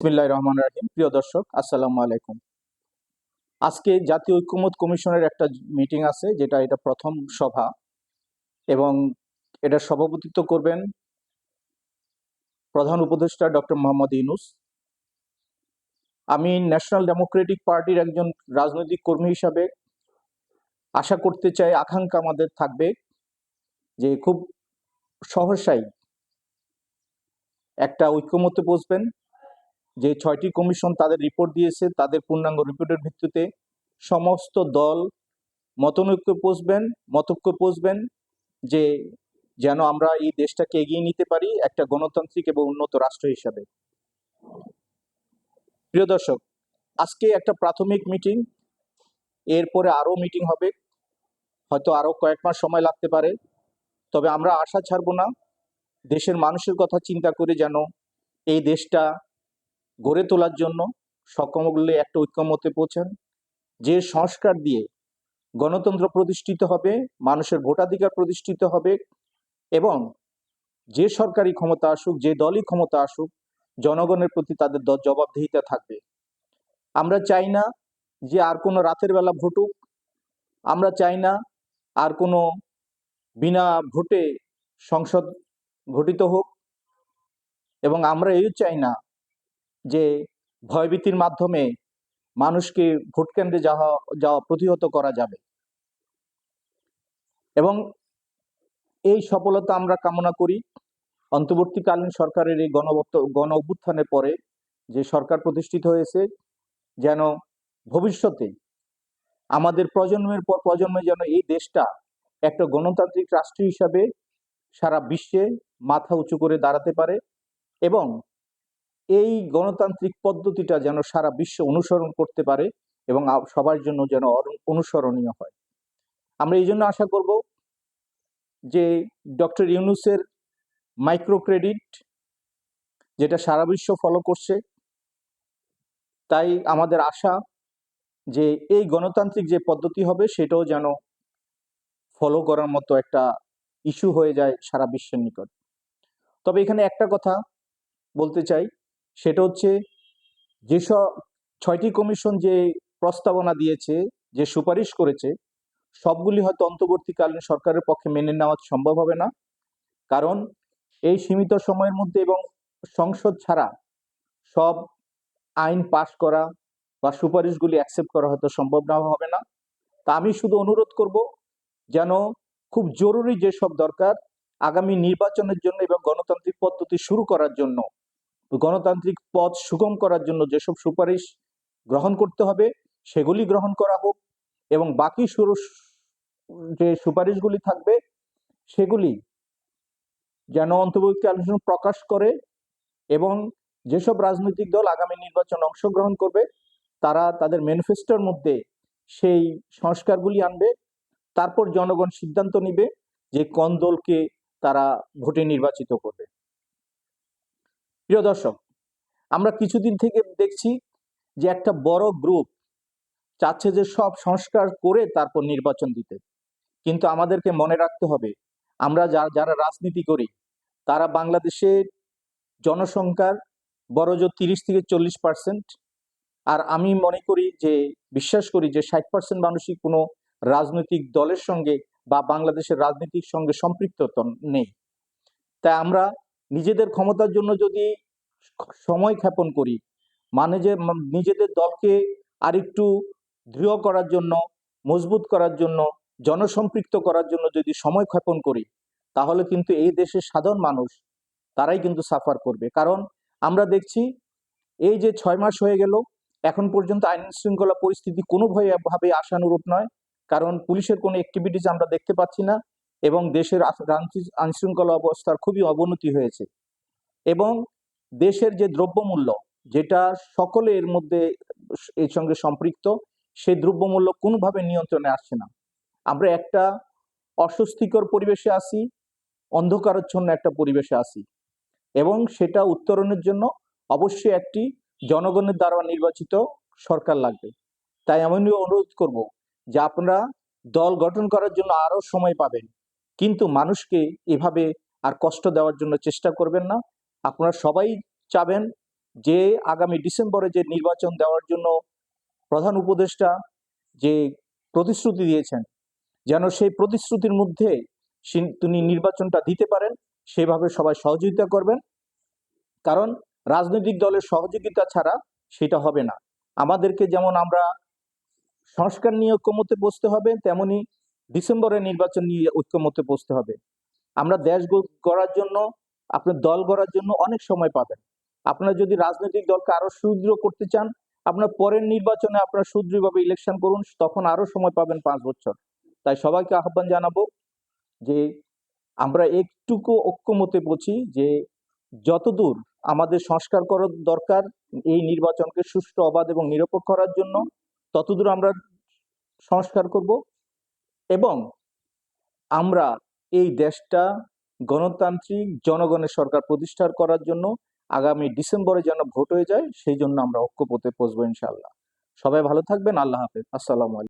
বিসমিল্লাহ রহমান রাহিম। প্রিয় দর্শক, আসসালামু আলাইকুম। আজকে জাতীয় ঐক্যমত কমিশনের একটা মিটিং আছে, যেটা এটা প্রথম সভা, এবং এটা সভাপতিত্ব করবেন প্রধান উপদেষ্টা ডক্টর মোহাম্মদ ইউনুস। আমি ন্যাশনাল ডেমোক্রেটিক পার্টির একজন রাজনৈতিক কর্মী হিসাবে আশা করতে চাই, আকাঙ্ক্ষা আমাদের থাকবে যে খুব সহসাই একটা ঐক্যমতে বসবেন যে ছয়টি কমিশন তাদের রিপোর্ট দিয়েছে, তাদের পূর্ণাঙ্গ রিপোর্টের ভিত্তিতে সমস্ত দল মতনৈক্য বসবেন মতক্য বসবেন যে যেন আমরা এই দেশটাকে এগিয়ে নিতে পারি একটা গণতান্ত্রিক এবং উন্নত রাষ্ট্র হিসাবে। প্রিয় দর্শক, আজকে একটা প্রাথমিক মিটিং এরপরে আরও মিটিং হবে। হয়তো আরও কয়েক মাস সময় লাগতে পারে। তবে আমরা আশা ছাড়বো না, দেশের মানুষের কথা চিন্তা করে যেন এই দেশটা গড়ে তোলার জন্য সকলে একটা ঐক্যমতে পৌঁছান। যে সংস্কার দিয়ে গণতন্ত্র প্রতিষ্ঠিত হবে, মানুষের ভোটাধিকার প্রতিষ্ঠিত হবে এবং যে সরকারি ক্ষমতা আসুক, যে দলই ক্ষমতা আসুক, জনগণের প্রতি তাদের জবাবদিহিতা থাকবে। আমরা চাই না যে আর কোনো রাতের বেলা ভোটুক। আমরা চাই না আর কোনো বিনা ভোটে সংসদ গঠিত হোক। এবং আমরা এই চাই না যে ভয়ভীতির মাধ্যমে মানুষকে ভোট কেন্দ্রে যাওয়া যাওয়া প্রতিহত করা যাবে। এবং এই সফলতা আমরা কামনা করি। অন্তর্বর্তীকালীন সরকারের এই গণবত্ত গণ অভ্যুত্থানের পরে যে সরকার প্রতিষ্ঠিত হয়েছে, যেন ভবিষ্যতে আমাদের প্রজন্মের পর প্রজন্মে যেন এই দেশটা একটা গণতান্ত্রিক রাষ্ট্র হিসাবে সারা বিশ্বে মাথা উঁচু করে দাঁড়াতে পারে এবং এই গণতান্ত্রিক পদ্ধতিটা যেন সারা বিশ্ব অনুসরণ করতে পারে এবং সবার জন্য যেন অনুসরণীয় হয়। আমরা এই জন্য আশা করব যে ডক্টর ইউনুসের মাইক্রো ক্রেডিট যেটা সারা বিশ্ব ফলো করছে, তাই আমাদের আশা যে এই গণতান্ত্রিক যে পদ্ধতি হবে সেটাও যেন ফলো করার মতো একটা ইস্যু হয়ে যায় সারা বিশ্বের নিকট। তবে এখানে একটা কথা বলতে চাই সেটা হচ্ছে যেসব ছয়টি কমিশন যে প্রস্তাবনা দিয়েছে, যে সুপারিশ করেছে, সবগুলি হয়তো অন্তর্বর্তীকালীন সরকারের পক্ষে মেনে নেওয়া সম্ভব হবে না। কারণ এই সীমিত সময়ের মধ্যে এবং সংসদ ছাড়া সব আইন পাশ করা বা সুপারিশগুলি অ্যাকসেপ্ট করা হয়তো সম্ভব না হবে না। তা আমি শুধু অনুরোধ করব যেন খুব জরুরি যেসব দরকার, আগামী নির্বাচনের জন্য এবং গণতান্ত্রিক পদ্ধতি শুরু করার জন্য গণতান্ত্রিক পথ সুগম করার জন্য যেসব সুপারিশ গ্রহণ করতে হবে, সেগুলি গ্রহণ করা হোক এবং বাকি শুরু যে সুপারিশগুলি থাকবে, সেগুলি যেন অন্তর্বর্তী আলোচনা প্রকাশ করে এবং যেসব রাজনৈতিক দল আগামী নির্বাচনে অংশগ্রহণ করবে, তারা তাদের ম্যানিফেস্টোর মধ্যে সেই সংস্কারগুলি আনবে, তারপর জনগণ সিদ্ধান্ত নিবে যে কোন দলকে তারা ভোটে নির্বাচিত করবে। প্রিয় দর্শক, আমরা কিছুদিন থেকে দেখছি যে একটা বড় গ্রুপ চাচ্ছে যে সব সংস্কার করে তারপর নির্বাচন দিতে। কিন্তু আমাদেরকে মনে রাখতে হবে, আমরা যারা রাজনীতি করি, তারা বাংলাদেশের জনসংখ্যার বড় তিরিশ থেকে চল্লিশ পার্সেন্ট আর আমি মনে করি যে, বিশ্বাস করি যে ষাট পার্সেন্ট মানুষই কোনো রাজনৈতিক দলের সঙ্গে বা বাংলাদেশের রাজনীতির সঙ্গে সম্পৃক্ত নেই। তাই আমরা নিজেদের ক্ষমতার জন্য যদি সময় ক্ষেপণ করি মানে যে নিজেদের দলকে আরেকটু দৃঢ় করার জন্য, মজবুত করার জন্য, জনসম্পৃক্ত করার জন্য যদি সময় ক্ষেপণ করি, তাহলে কিন্তু এই দেশের সাধারণ মানুষ, তারাই কিন্তু সাফার করবে। কারণ আমরা দেখছি, এই যে ছয় মাস হয়ে গেল, এখন পর্যন্ত আইন শৃঙ্খলা পরিস্থিতি কোনোভাবে, ভাবে আশানুরূপ নয়। কারণ পুলিশের কোনো অ্যাক্টিভিটিস আমরা দেখতে পাচ্ছি না। এবং দেশের আইন শৃঙ্খলা অবস্থার খুবই অবনতি হয়েছে। এবং দেশের যে দ্রব্যমূল্য, যেটা সকলে এর মধ্যে এর সঙ্গে সম্পৃক্ত, সেই দ্রব্যমূল্য কোনোভাবে নিয়ন্ত্রণে আসছে না। আমরা একটা অস্বস্তিকর পরিবেশে আছি, অন্ধকারচ্ছন্ন একটা পরিবেশে আছি। এবং সেটা উত্তরণের জন্য অবশ্যই একটি জনগণের দ্বারা নির্বাচিত সরকার লাগবে। তাই আমি অনুরোধ করব যে আপনারা দল গঠন করার জন্য আরও সময় পাবেন। কিন্তু মানুষকে এভাবে আর কষ্ট দেওয়ার জন্য চেষ্টা করবেন না। আপনারা সবাই চাবেন যে আগামী ডিসেম্বরে যে নির্বাচন দেওয়ার জন্য প্রধান উপদেষ্টা যে প্রতিশ্রুতি দিয়েছেন, যেন সেই প্রতিশ্রুতির মধ্যে তিনি নির্বাচনটা দিতে পারেন, সেভাবে সবাই সহযোগিতা করবেন। কারণ রাজনৈতিক দলের সহযোগিতা ছাড়া সেটা হবে না। আমাদেরকে যেমন আমরা সংস্কার নিয়ে ঐক্যমতে বসতে হবে, তেমনি ডিসেম্বরের নির্বাচন নিয়ে ঐক্যমতে বসতে হবে। আমরা দেশ গড়ার জন্য, আপনার দল গড়ার জন্য অনেক সময় পাবেন। আপনারা যদি রাজনৈতিক দলকে আরও সুদৃঢ় করতে চান, আপনার পরের নির্বাচনে আপনারা সুদৃঢ়ভাবে ইলেকশন করুন, তখন আরও সময় পাবেন পাঁচ বছর। তাই সবাইকে আহ্বান জানাব যে আমরা একটুকু ঐক্যমতে বলছি যে যতদূর আমাদের সংস্কার করার দরকার এই নির্বাচনকে সুষ্ঠু, অবাধ এবং নিরপেক্ষ করার জন্য, ততদূর আমরা সংস্কার করব। এবং আমরা এই দেশটা গণতান্ত্রিক জনগণের সরকার প্রতিষ্ঠার করার জন্য আগামী ডিসেম্বরে যেন ভোট হয়ে যায়, সেই জন্য আমরা ঐক্যপথে পৌঁছবো ইনশাল্লাহ সবাই ভালো থাকবেন, আল্লাহ হাফেজ। আসসালামু আলাইকুম।